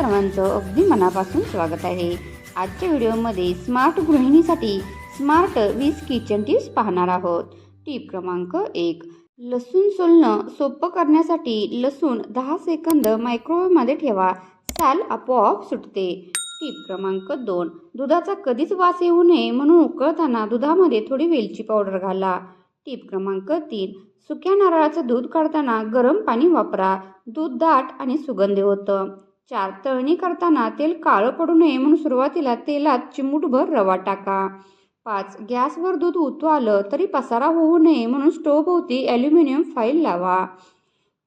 सर्वांचं अगदी मनापासून स्वागत आहे. आजच्या व्हिडिओमध्ये स्मार्ट गृहिणीसाठी स्मार्ट वीज किचन टिप्स पाहणार आहोत. टीप क्रमांक एक लसूण सोलणं सोपं करण्यासाठी लसूण दहा सेकंद मायक्रोवेव्हमध्ये ठेवा साल आपोआप सुटते. टीप क्रमांक दोन दुधाचा कधीच वास येऊ नये म्हणून उकळताना दुधामध्ये थोडी वेलची पावडर घाला. टीप क्रमांक तीन सुक्या नारळाचं दूध काढताना गरम पाणी वापरा. दूध दाट आणि सुगंधी होतं. चार तळणी करताना तेल काळं पडू नये म्हणून सुरुवातीला तेलात चिमूटभर रवा टाका. पाच गॅसवर दूध उतू आलं तरी पसारा होऊ नये म्हणून स्टोवभोवती ॲल्युमिनियम फाईल लावा.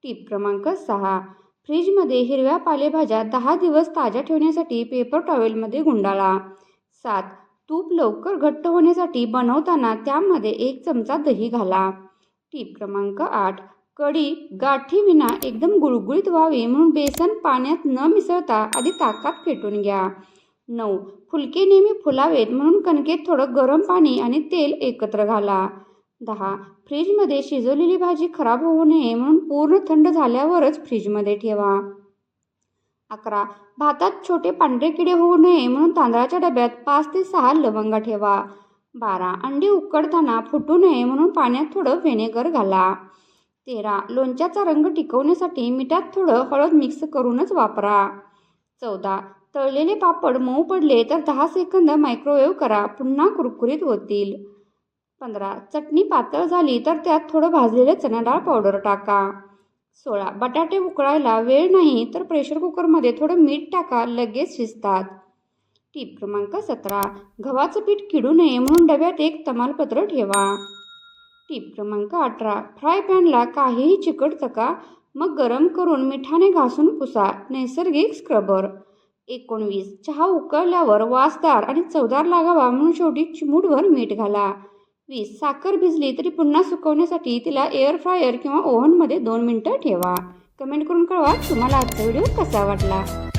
टीप क्रमांक सहा फ्रीजमध्ये हिरव्या पालेभाज्या दहा दिवस ताज्या ठेवण्यासाठी पेपर टॉवेलमध्ये गुंडाळा. सात तूप लवकर घट्ट होण्यासाठी बनवताना त्यामध्ये एक चमचा दही घाला. टीप क्रमांक आठ कढी गाठीविना एकदम गुळगुळीत व्हावी म्हणून बेसन पाण्यात न मिसळता आधी ताकात फेटून घ्या. नऊ. फुलके नेहमी फुलावेत म्हणून कणकेत थोडं गरम पाणी आणि तेल एकत्र घाला. दहा. फ्रीजमध्ये शिजवलेली भाजी खराब होऊ नये म्हणून पूर्ण थंड झाल्यावरच फ्रीजमध्ये ठेवा. अकरा. भातात छोटे पांढरे किडे होऊ नये म्हणून तांदळाच्या डब्यात पाच ते सहा लवंगा ठेवा. बारा. अंडी उकडताना फुटू नये म्हणून पाण्यात थोडं व्हिनेगर घाला. तेरा. लोणच्याचा रंग टिकवण्यासाठी मिठात थोडं हळद मिक्स करूनच वापरा. चौदा. तळलेले पापड मऊ पडले तर दहा सेकंद मायक्रोवेव्ह करा. पुन्हा कुरकुरीत होतील. पंधरा. चटणी पातळ झाली तर त्यात थोडं भाजलेलं चणा डाळ पावडर टाका. सोळा. बटाटे उकळायला वेळ नाही तर प्रेशर कुकरमध्ये थोडं मीठ टाका. लगेच शिजतात. टीप क्रमांक सतरा. गव्हाचं पीठ किडू नये म्हणून डब्यात एक तमालपत्र ठेवा. टीप क्रमांक अठरा. फ्राय पॅनला काहीही चिकट तका मग गरम करून मिठाने घासून पुसा. नैसर्गिक स्क्रबर. एकोणवीस. चहा उकळल्यावर वासदार आणि चवदार लागावा म्हणून शेवटी चिमूटभर मीठ घाला. वीस. साखर भिजली तरी पुन्हा सुकवण्यासाठी तिला एअर फ्रायर किंवा ओव्हनमध्ये दोन मिनटं ठेवा. कमेंट करून कळवा तुम्हाला आजचा व्हिडिओ कसा वाटला?